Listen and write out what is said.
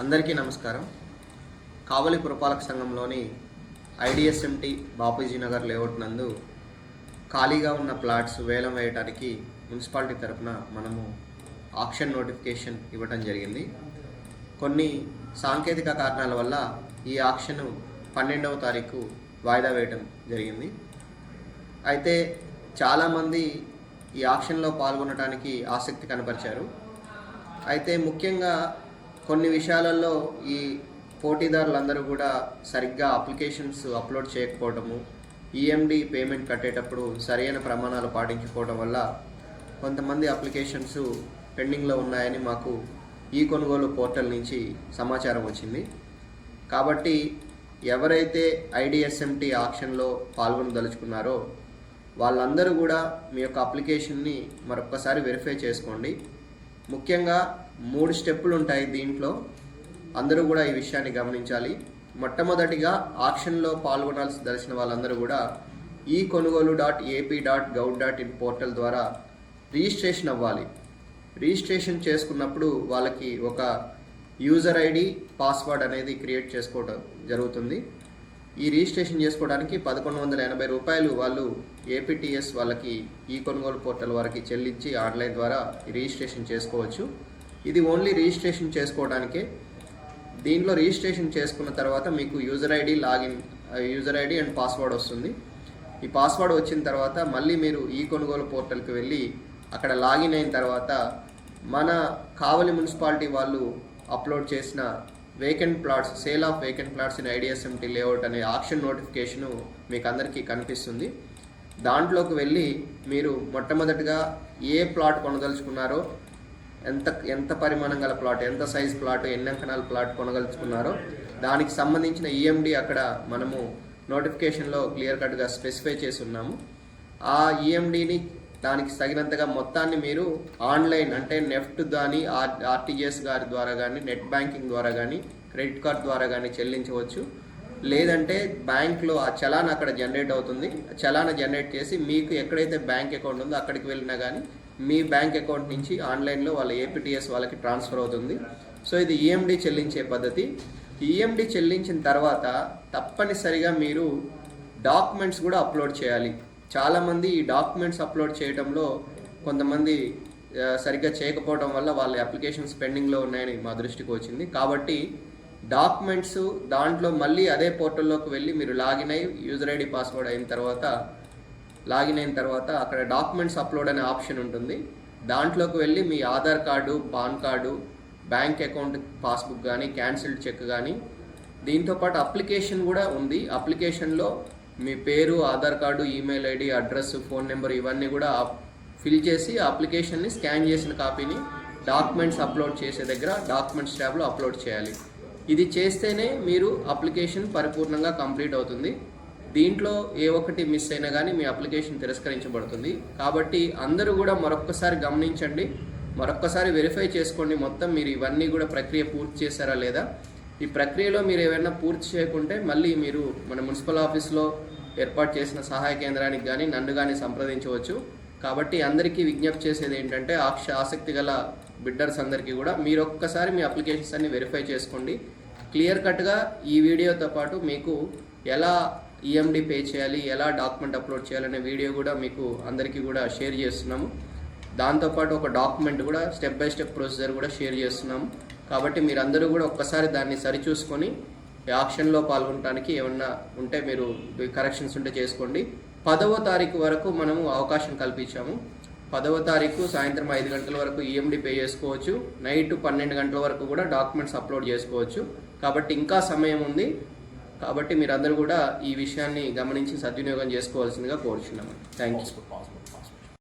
అందరికీ నమస్కారం. కావలి పురపాలక సంఘంలోని ఐడిఎస్ఎంటి బాపూజీ నగర్ లేఅవుట్ నందు ఖాళీగా ఉన్న ప్లాట్స్ వేలం వేయడానికి మున్సిపాలిటీ తరఫున మనము ఆక్షన్ నోటిఫికేషన్ ఇవ్వడం జరిగింది. కొన్ని సాంకేతిక కారణాల వల్ల ఈ ఆప్షన్ పన్నెండవ తారీఖు వాయిదా వేయటం జరిగింది. అయితే చాలామంది ఈ ఆక్షన్లో పాల్గొనడానికి ఆసక్తి కనపరిచారు. అయితే ముఖ్యంగా కొన్ని విషయాలలో ఈ పోటీదారులందరూ కూడా సరిగ్గా అప్లికేషన్స్ అప్లోడ్ చేయకపోవడము ఈఎండి పేమెంట్ కట్టేటప్పుడు సరైన ప్రమాణాలు పాటించకపోవడం వల్ల కొంతమంది అప్లికేషన్స్ పెండింగ్లో ఉన్నాయని మాకు ఈ కొనుగోలు పోర్టల్ నుంచి సమాచారం వచ్చింది. కాబట్టి ఎవరైతే ఐడిఎస్ఎంటి ఆక్షన్లో పాల్గొనదలుచుకున్నారో వాళ్ళందరూ కూడా మీ యొక్క అప్లికేషన్ని మరొకసారి వెరిఫై చేసుకోండి. ముఖ్యంగా మూడు స్టెప్పులు ఉంటాయి దీంట్లో. అందరూ కూడా ఈ విషయాన్ని గమనించాలి. మొట్టమొదటిగా ఆక్షన్లో పాల్గొనాల్సి దర్శన వాళ్ళందరూ కూడా ఈ Konugolu dot AP dot gov dot in portal ద్వారా రిజిస్ట్రేషన్ అవ్వాలి. రిజిస్ట్రేషన్ చేసుకున్నప్పుడు వాళ్ళకి ఒక యూజర్ ఐడి పాస్వర్డ్ అనేది క్రియేట్ చేసుకోవడం జరుగుతుంది. ఈ రిజిస్ట్రేషన్ చేసుకోవడానికి పదకొండు వందల ఎనభై రూపాయలు వాళ్ళు ఏపీటీఎస్ వాళ్ళకి ఈ కొనుగోలు పోర్టల్ వారికి చెల్లించి ఆన్లైన్ ద్వారా రిజిస్ట్రేషన్ చేసుకోవచ్చు. ఇది ఓన్లీ రిజిస్ట్రేషన్ చేసుకోవడానికే. దీంట్లో రిజిస్ట్రేషన్ చేసుకున్న తర్వాత మీకు user ID login user ID and password వస్తుంది. ఈ పాస్వర్డ్ వచ్చిన తర్వాత మళ్ళీ మీరు ఈ కొనుగోలు పోర్టల్కి వెళ్ళి అక్కడ లాగిన్ అయిన తర్వాత మన కావలి మున్సిపాలిటీ వాళ్ళు అప్లోడ్ చేసిన vacant plots sale of vacant plots in IDSMT layout అనే ఆప్షన్ నోటిఫికేషను మీకు అందరికీ కనిపిస్తుంది. దాంట్లోకి వెళ్ళి మీరు మొట్టమొదటిగా ఏ ప్లాట్ కొనదలుచుకున్నారో ఎంత ఎంత పరిమాణం గల ప్లాట్ ఎంత సైజ్ ప్లాట్ ఎన్ని అంకణాల ప్లాట్ కొనగలుచుకున్నారో దానికి సంబంధించిన ఈఎండి అక్కడ మనము నోటిఫికేషన్లో క్లియర్ కట్గా స్పెసిఫై చేసి ఉన్నాము. ఆ ఈఎండిని దానికి తగినంతగా మొత్తాన్ని మీరు ఆన్లైన్ అంటే నెఫ్ట్ కానీ ఆర్ ఆర్టీజీఎస్ గారి ద్వారా కానీ నెట్ బ్యాంకింగ్ ద్వారా కానీ క్రెడిట్ కార్డ్ ద్వారా కానీ చెల్లించవచ్చు. లేదంటే బ్యాంక్లో ఆ చలాన్ అక్కడ జనరేట్ అవుతుంది. చలాన చలాన్ జనరేట్ చేసి మీకు ఎక్కడైతే బ్యాంక్ అకౌంట్ ఉందో అక్కడికి వెళ్ళినా కానీ మీ బ్యాంక్ అకౌంట్ నుంచి ఆన్లైన్లో వాళ్ళ ఏపీటీఎస్ వాళ్ళకి ట్రాన్స్ఫర్ అవుతుంది. సో ఇది ఈఎండి చెల్లించే పద్ధతి. ఈఎండి చెల్లించిన తర్వాత తప్పనిసరిగా మీరు డాక్యుమెంట్స్ కూడా అప్లోడ్ చేయాలి. చాలామంది ఈ డాక్యుమెంట్స్ అప్లోడ్ చేయడంలో కొంతమంది సరిగ్గా చేయకపోవడం వల్ల వాళ్ళ అప్లికేషన్స్ పెండింగ్లో ఉన్నాయని మా దృష్టికి వచ్చింది. కాబట్టి డాక్యుమెంట్స్ దాంట్లో మళ్ళీ అదే పోర్టల్లోకి వెళ్ళి మీరు లాగిన్ అయ్యి యూజర్ ఐడి పాస్వర్డ్ అయిన తర్వాత లాగిన్ అయిన తర్వాత అక్కడ డాక్యుమెంట్స్ అప్లోడ్ అనే ఆప్షన్ ఉంటుంది. దాంట్లోకి వెళ్ళి మీ Aadhaar card PAN card bank account passbook కానీ క్యాన్సిల్డ్ చెక్ కానీ దీంతోపాటు అప్లికేషన్ కూడా ఉంది. అప్లికేషన్లో మీ పేరు Aadhaar card email ID address phone number ఇవన్నీ కూడా ఫిల్ చేసి అప్లికేషన్ని స్కాన్ చేసిన కాపీని డాక్యుమెంట్స్ అప్లోడ్ చేసే దగ్గర డాక్యుమెంట్స్ ట్యాబ్లో అప్లోడ్ చేయాలి. ఇది చేస్తేనే మీరు అప్లికేషన్ పరిపూర్ణంగా కంప్లీట్ అవుతుంది. దీంట్లో ఏ ఒక్కటి మిస్ అయినా కానీ మీ అప్లికేషన్ తిరస్కరించబడుతుంది. కాబట్టి అందరూ కూడా మరొక్కసారి గమనించండి. మరొక్కసారి వెరిఫై చేసుకోండి. మొత్తం మీరు ఇవన్నీ కూడా ప్రక్రియ పూర్తి చేశారా లేదా? ఈ ప్రక్రియలో మీరు ఏమైనా పూర్తి చేయకుంటే మళ్ళీ మీరు మన మున్సిపల్ ఆఫీస్లో ఏర్పాటు చేసిన సహాయ కేంద్రానికి కానీ నన్ను కానీ సంప్రదించవచ్చు. కాబట్టి అందరికీ విజ్ఞప్తి చేసేది ఏంటంటే ఆక్ష ఆసక్తి గల బిడ్డర్స్ అందరికీ కూడా మీరు ఒక్కసారి మీ అప్లికేషన్స్ అన్ని వెరిఫై చేసుకోండి. క్లియర్ కట్గా ఈ వీడియోతో పాటు మీకు ఎలా ఈఎండి పే చేయాలి ఎలా డాక్యుమెంట్ అప్లోడ్ చేయాలనే వీడియో కూడా మీకు అందరికీ కూడా షేర్ చేస్తున్నాము. దాంతోపాటు ఒక డాక్యుమెంట్ కూడా స్టెప్ బై స్టెప్ ప్రొసీజర్ కూడా షేర్ చేస్తున్నాము. కాబట్టి మీరందరూ కూడా ఒక్కసారి దాన్ని సరిచూసుకొని యాక్షన్లో ఆక్షన్లో పాల్గొనడానికి ఏమన్నా ఉంటే మీరు కరెక్షన్స్ ఉంటే చేసుకోండి. పదవ తారీఖు వరకు మనము అవకాశం కల్పించాము. పదవ తారీఖు సాయంత్రం ఐదు గంటల వరకు ఈఎండి పే చేసుకోవచ్చు. నైట్ పన్నెండు గంటల వరకు కూడా డాక్యుమెంట్స్ అప్లోడ్ చేసుకోవచ్చు. కాబట్టి ఇంకా సమయం ఉంది. కాబట్టి మీరందరూ కూడా ఈ విషయాన్ని గమనించి సద్వినియోగం చేసుకోవాల్సిందిగా కోరుచున్నాము. Thank you